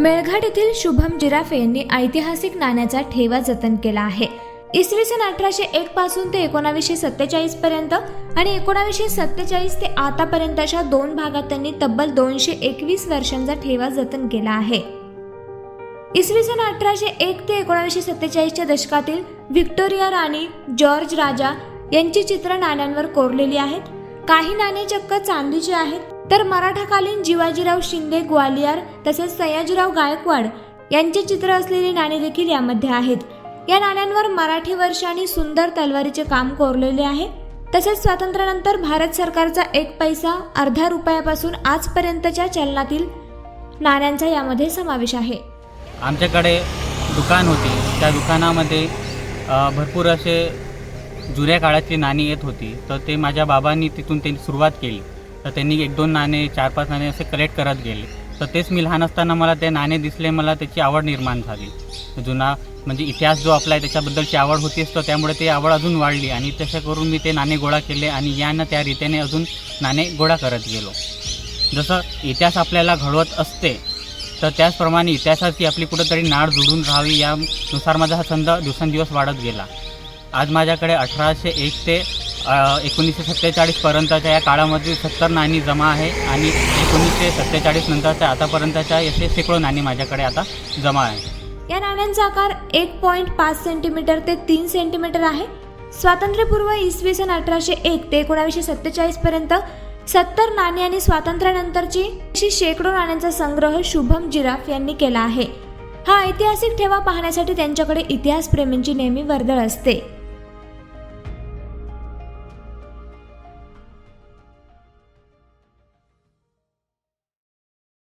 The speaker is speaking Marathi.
मेळघाट येथील शुभम जिराफे यांनी ऐतिहासिक नाण्याचा ठेवा जतन केला आहे. इसवी सन अठराशे एक पासून ते एकोणावीसशे सत्तेचाळीस पर्यंत आणि एकोणावीसशे सत्तेचाळीस ते आतापर्यंतच्या दोन भागात त्यांनी तब्बल दोनशे एकवीस वर्षांचा ठेवा जतन केला आहे. इसवी सन अठराशे एक ते एकोणावीसशे सत्तेचाळीसच्या दशकातील व्हिक्टोरिया राणी जॉर्ज राजा यांची चित्र नाण्यांवर कोरलेली आहेत. काही नाणी चक्क चांदीची आहेत. तर मराठाकालीन जिवाजीराव शिंदे ग्वालियर तसेच सयाजीराव गायकवाड यांचे चित्र असलेली नाणी देखील यामध्ये आहेत. या नाण्यांवर मराठी वर्ष आणि सुंदर तलवारीचे काम कोरलेले आहे. तसेच स्वातंत्र्यानंतर भारत सरकारचा एक पैसा अर्ध्या रुपयापासून आजपर्यंतच्या चलनातील नाण्यांचा यामध्ये समावेश आहे. आमच्याकडे दुकान होती. त्या दुकानामध्ये भरपूर असे जुन्या काळातली नाणी येत होती. तर ते माझ्या बाबांनी तिथून त्यांनी सुरुवात केली. तर त्यांनी एक दोन नाणे चार पाच नाणे असे कलेक्ट करत गेले. तर तेच मी लहान असताना मला ते नाणे दिसले मला त्याची आवड निर्माण झाली. जुना म्हणजे इतिहास जो आपला आहे त्याच्याबद्दलची आवड होतीच तर त्यामुळे ती आवड अजून वाढली आणि तसं करून मी ते नाणे गोळा केले आणि यानं त्या रीतीने अजून नाणे गोळा करत गेलो. जसं इतिहास आपल्याला घडवत असते तर त्याचप्रमाणे इतिहासाची आपली कुठंतरी नाड जुळून राहावी यानुसार माझा हा छंद दिवसेंदिवस वाढत गेला. आज माझ्याकडे अठराशे एक ते एकोणीसशे सत्तेचाळीसपर्यंतच्या या काळामध्ये सत्तर नाणी जमा आहे आणि एकोणीसशे सत्तेचाळीस नंतरच्या आतापर्यंतच्या असे शेकडो नाणी माझ्याकडे आता जमा आहे. या नाण्यांचा आकार एक पॉईंट पाच सेंटीमीटर ते तीन सेंटीमीटर आहे. स्वातंत्र्यपूर्व इसवी सन अठराशे एक ते एकोणावीसशे सत्तेचाळीसपर्यंत सत्तर नाणी आणि स्वातंत्र्यानंतरची अशी शेकडो नाण्यांचा संग्रह शुभम जिराफ यांनी केला आहे. हा ऐतिहासिक ठेवा पाहण्यासाठी त्यांच्याकडे इतिहासप्रेमींची नेहमी वर्दळ असते.